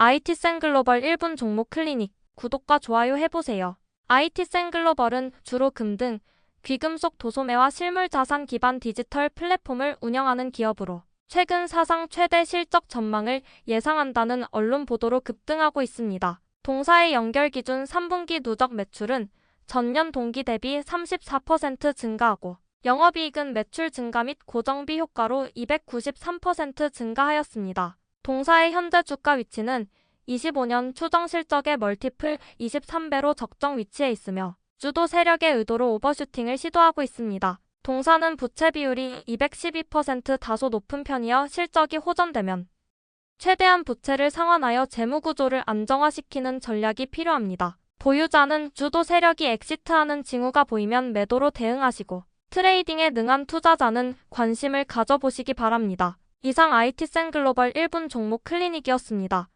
IT센 글로벌 1분 종목 클리닉 구독과 좋아요 해보세요. IT센 글로벌은 주로 금등, 귀금속 도소매와 실물 자산 기반 디지털 플랫폼을 운영하는 기업으로 최근 사상 최대 실적 전망을 예상한다는 언론 보도로 급등하고 있습니다. 동사의 연결 기준 3분기 누적 매출은 전년 동기 대비 34% 증가하고 영업이익은 매출 증가 및 고정비 효과로 293% 증가하였습니다. 동사의 현재 주가 위치는 25년 추정 실적의 멀티플 23배로 적정 위치에 있으며 주도 세력의 의도로 오버슈팅을 시도하고 있습니다. 동사는 부채 비율이 212% 다소 높은 편이어 실적이 호전되면 최대한 부채를 상환하여 재무 구조를 안정화시키는 전략이 필요합니다. 보유자는 주도 세력이 엑시트하는 징후가 보이면 매도로 대응하시고 트레이딩에 능한 투자자는 관심을 가져보시기 바랍니다. 이상 IT센 글로벌 1분 종목 클리닉이었습니다.